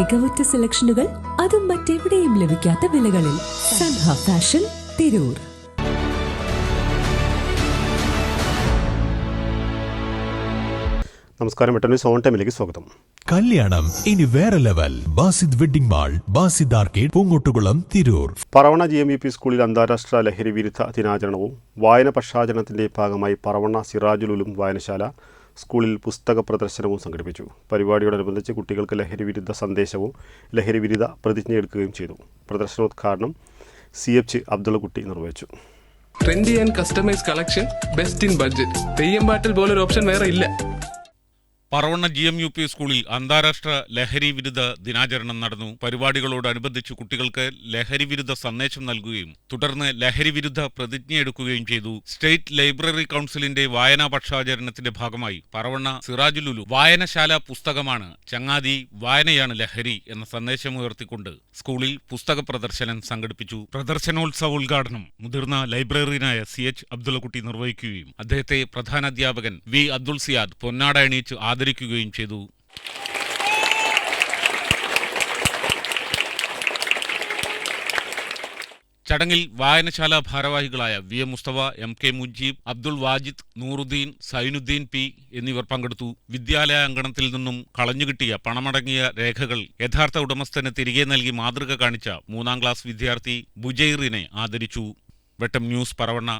മികവുറ്റ സെലക്ഷനുകൾ അതും മറ്റെവിടെയും ലഭിക്കാത്ത വിലകളിൽ സൻഹ ഫാഷൻ തിരൂർ. നമസ്കാരം വെട്ടന്യൂസ് സോൺ ടൈമിലേക്ക് സ്വാഗതം. കല്യാണം ഇനി വേറെ level. Basid wedding mall Basid arcade Poonkottukulam Tirur. Paravanna G M E P സ്കൂളിൽ അന്താരാഷ്ട്ര ലഹരി വിരുദ്ധ ദിനാചരണവും വായന പക്ഷാചരണത്തിന്റെ ഭാഗമായി പറവണ സിറാജുലുലും വായനശാല സ്കൂളിൽ പുസ്തക പ്രദർശനവും സംഘടിപ്പിച്ചു. പരിപാടിയോടനുബന്ധിച്ച് കുട്ടികൾക്ക് ലഹരിവിരുദ്ധ സന്ദേശവും ലഹരിവിരുദ്ധ പ്രതിജ്ഞയെടുക്കുകയും ചെയ്തു. പ്രദർശനോദ്ഘാടനം സി എച്ച് അബ്ദുള്ളക്കുട്ടി നിർവഹിച്ചു. Trendy and customise collection best in budget Theyyam പാട്ടിൽ പോലൊരു ഓപ്ഷൻ വേറെ ഇല്ല. Paravanna G M U P സ്കൂളിൽ അന്താരാഷ്ട്ര ലഹരി വിരുദ്ധ ദിനാചരണം നടന്നു. പരിപാടികളോടനുബന്ധിച്ച് കുട്ടികൾക്ക് ലഹരി വിരുദ്ധ സന്ദേശം നൽകുകയും തുടർന്ന് ലഹരി വിരുദ്ധ പ്രതിജ്ഞയെടുക്കുകയും ചെയ്തു. സ്റ്റേറ്റ് ലൈബ്രറി കൗൺസിലിന്റെ വായനാ പക്ഷാചരണത്തിന്റെ ഭാഗമായി പറവണ്ണ സിറാജുലുലു വായനശാല പുസ്തകമാണ് ചങ്ങാതി വായനയാണ് ലഹരി എന്ന സന്ദേശം ഉയർത്തിക്കൊണ്ട് സ്കൂളിൽ പുസ്തക പ്രദർശനം സംഘടിപ്പിച്ചു. പ്രദർശനോത്സവ ഉദ്ഘാടനം മുതിർന്ന ലൈബ്രറിയനായ സി എച്ച് അബ്ദുള്ളക്കുട്ടി നിർവഹിക്കുകയും അദ്ദേഹത്തെ പ്രധാനാധ്യാപകൻ വി അബ്ദുൾ സിയാദ് പൊന്നാട അണിയിച്ച് ആദരിക്കുകയും ചെയ്തു. ചടങ്ങിൽ വായനശാല ഭാരവാഹികളായ V M Mustafa M K Mujeeb Abdul Wajid Nooruddin Zainuddin P എന്നിവർ പങ്കെടുത്തു. വിദ്യാലയ അങ്കണത്തിൽ നിന്നും കളഞ്ഞുകിട്ടിയ പണമടങ്ങിയ രേഖകൾ യഥാർത്ഥ ഉടമസ്ഥന് തിരികെ നൽകി മാതൃക കാണിച്ച മൂന്നാം ക്ലാസ് വിദ്യാർത്ഥി ബുജൈറിനെ ആദരിച്ചു. വെട്ടം ന്യൂസ് പറവണ്ണ.